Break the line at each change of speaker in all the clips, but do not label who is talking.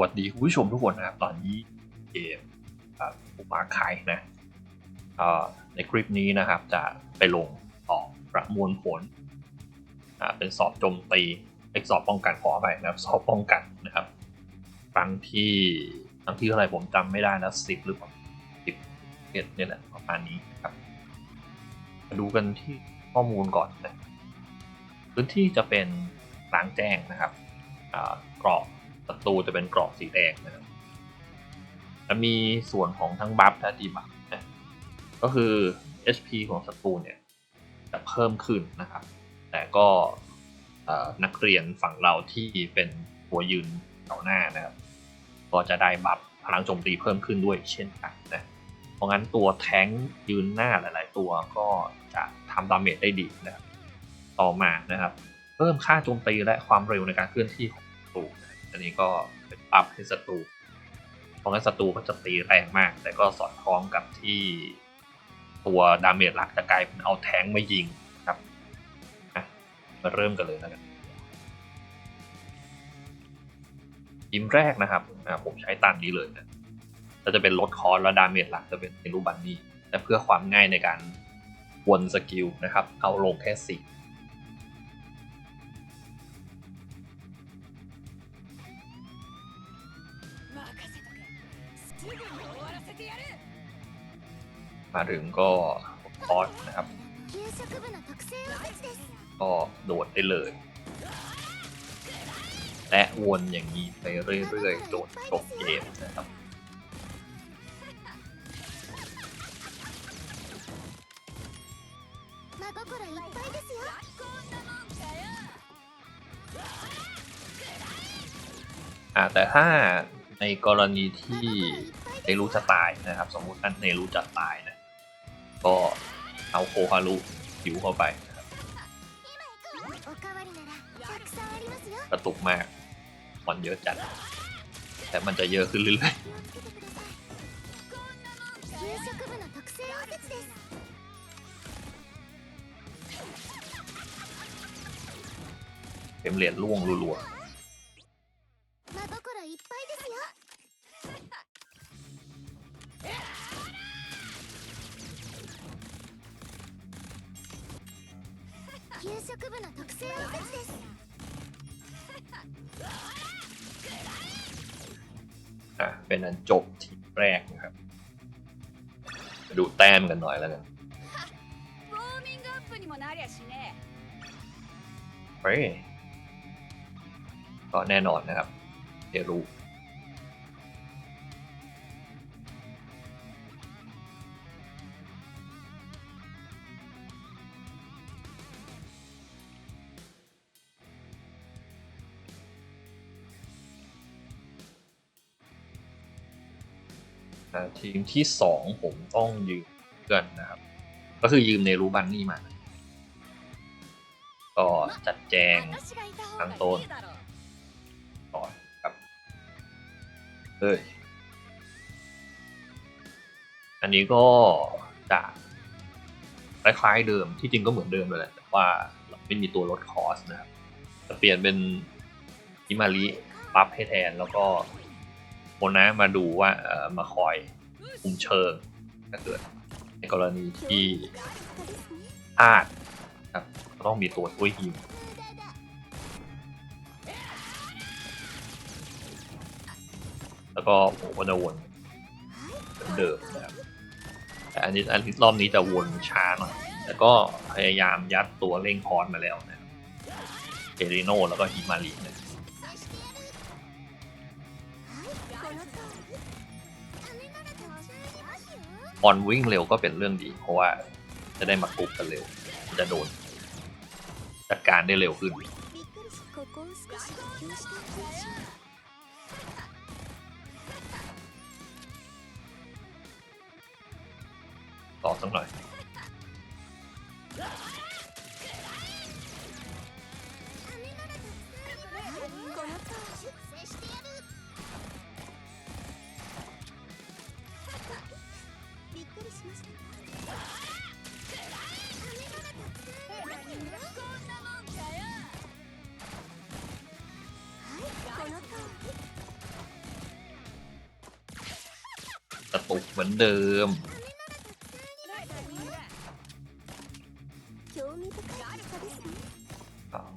วัสดีคุณผู้ชมทุกคนนะครับตอนนี้เกมอุปาคายนะในคลิปนี้นะครับจะไปลงสอบประมวลผลเป็นสอบโจมตีเอกสอบป้องกันขอไปนะครับสอบป้องกันนะครับครั้งที่ครั้งที่เท่าไหร่ผมจำไม่ได้แล้วสิบหรือเปล่าสิบเอ็ดเนี่ยแหละประมาณนี้นะครับมาดูกันที่ข้อมูลก่อนนะพื้นที่จะเป็นกลางแจ้งนะครับกรอบ ศัตรูจะเป็นกรอบสีแดงนะครับจะมีส่วนของทั้งบัฟและดีบัฟนะก็คือ HP ของศัตรูเนี่ยจะเพิ่มขึ้นนะครับ แต่ก็นักเรียนฝั่งเราที่เป็นหัวยืนแถวหน้านะครับ ก็จะได้บัฟพลังโจมตีเพิ่มขึ้นด้วยเช่นกันนะเพราะงั้นตัวแท้งยืนหน้าหลาย ๆ ตัวก็จะทำดาเมจได้ดีนะครับต่อมานะครับ เพิ่มค่าโจมตีและความเร็วในการเคลื่อนที่ของศัตรูนะ อันนี้ก็เป็นอัพให้ศัตรูเพราะงั้นศัตรูก็จะตีแรงมาก แต่ก็สอดคล้องกับที่ตัวดาเมจหลักจะกลายเป็นเอาแทงมายิงครับมาเริ่มกันเลยนะครับทีมแรกนะครับผมใช้ตันนี้เลยนะก็จะเป็นลดคอร์และดาเมจหลักจะเป็นเอลูบันนี่แต่เพื่อความง่ายในการวนสกิลนะครับ เอาลงแค่สี่ มาถึงก็คอสนะครับ ก็โดดได้เลย และวนอย่างนี้ไปเรื่อยๆ โดดจบเกมนะครับอ่าแต่ถ้าในกรณีที่ เนรุจะตายนะครับ สมมุติถ้านเนรุจะตายนะก็เอาโคฮารุหิวเข้าไปกระตุกมากมอนเยอะจัด แต่มันจะเยอะขึ้นเรื่อยเป็นเหรียญล่วงรัว
ๆ 心いっぱいですよ給食部の特製おせちです
ๆอ่ะเป็นอันจบทีมแรกนะครับมาดูแต้มกันหน่อยแล้วกัน
ウォーミングアップにもなりゃしね
เฮ้ยก็แน่นอนนะครับเฮรุ ะทีมที่สองผมต้องยืมเพื่นนะครับ ก็คือยืมเนรูบันนี่มา ก็จัดแจง
ทั้งต้น
ก่อนครับเอ้ยอันนี้ก็จะคล้ายๆเดิมที่จริงก็เหมือนเดิมเลยแหละแต่ว่าเราไม่มีตัวลดคอสนะครับจะเปลี่ยนเป็นอิมาริปั๊บให้แทนแล้วก็ โมนะมาดูว่าเออมาคอยคุมเชิงถ้าเกิดในกรณีที่พลาดครับต้องมีตัวช่วยฮิวแล้วก็ผมก็จะวนเหมือนเดิมนะครับแต่อันนี้อันนี้รอบนี้จะวนช้าหน่อยแต่ก็พยายามยัดตัวเร่งคอร์สมาแล้วนะเอริโนแล้วก็ฮิมารินะ ออนวิ่งเร็วก็เป็นเรื่องดี เพราะว่าจะได้มากรุบกันเร็ว จะโดน จัดการได้เร็วขึ้น ต่อสักหน่อย
กระ
ตุกเหมือนเดิม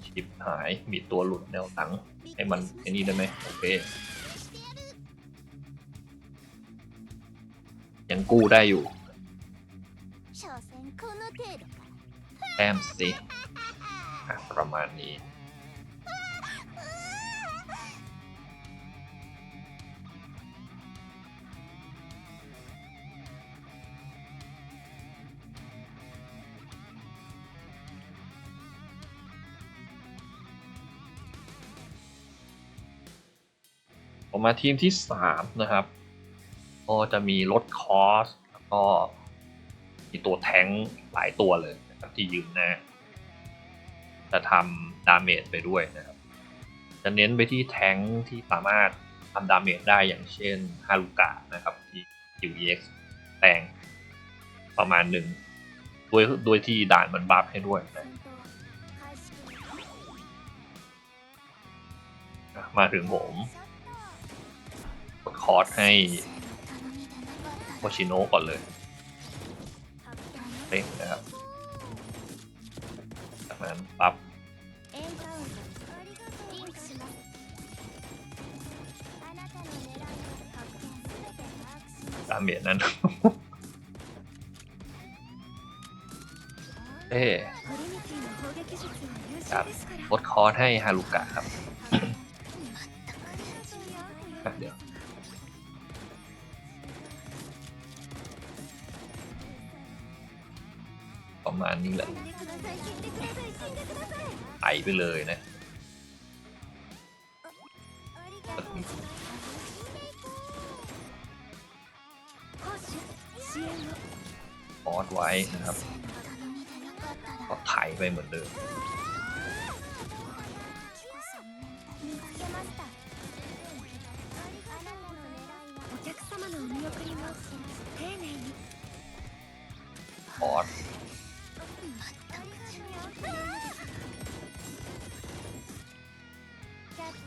ชิบหาย มีตัวหลุดแนวตัง ให้มันไอ้นี่ได้ไหมโอเค ยังกู้ได้อยู่ แต้มสิประมาณนี้ออกมาทีมที่สามนะครับ ก็จะมีลดคอส แล้วก็ีตัวแท้งหลายตัวเลยนะครับที่ยืนนะจะทำดาเมจไปด้วยนะครับ จะเน้นไปที่แท้งที่สามารถทำดาเมจได้อย่างเช่นฮารุกะนะครับที่ QEX แตงประมาณหนึ่งด้วยด้วยที่ด่านมันบัฟให้ด้วยนะมาถึงผมกดคอร์สให้โคชิโนก่อนเลย เต็มนะครับ จากนั้นปั๊บ
ตามเบีย
ดนั้นเอ๊ครับลดคอร์สให้ฮารุกะครับ เดี๋ยว มาณนี้แหละไถไปเลยนะออดไว้นะครับ ก็ายไปเหมือนเดิม
お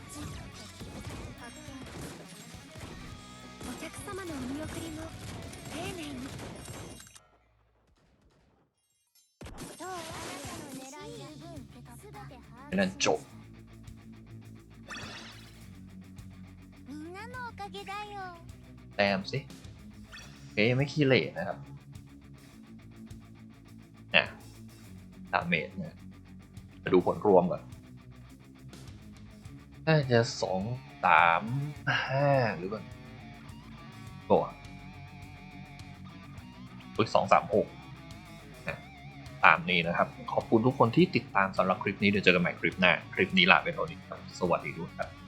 客様のお見送りも丁寧にどうあなたの狙いや全て把
เป็นนั้นจบ
みんなのおかげだよ
แต้มสิเอ๊ะยังไม่ขี้เหร่นะครับนะดาเมจเนี่ยมาดูผลรวมก่อน น่าจะสองสามห้าหรือเปล่าตัวอุ้ยสองสามหกนะตามนี้นะครับ ขอบคุณทุกคนที่ติดตามสำหรับคลิปนี้เดี๋ยวเจอกันใหม่คลิปหน้า คลิปนี้ลาไปเท่อนี้ครับสวัสดีทุกท่าน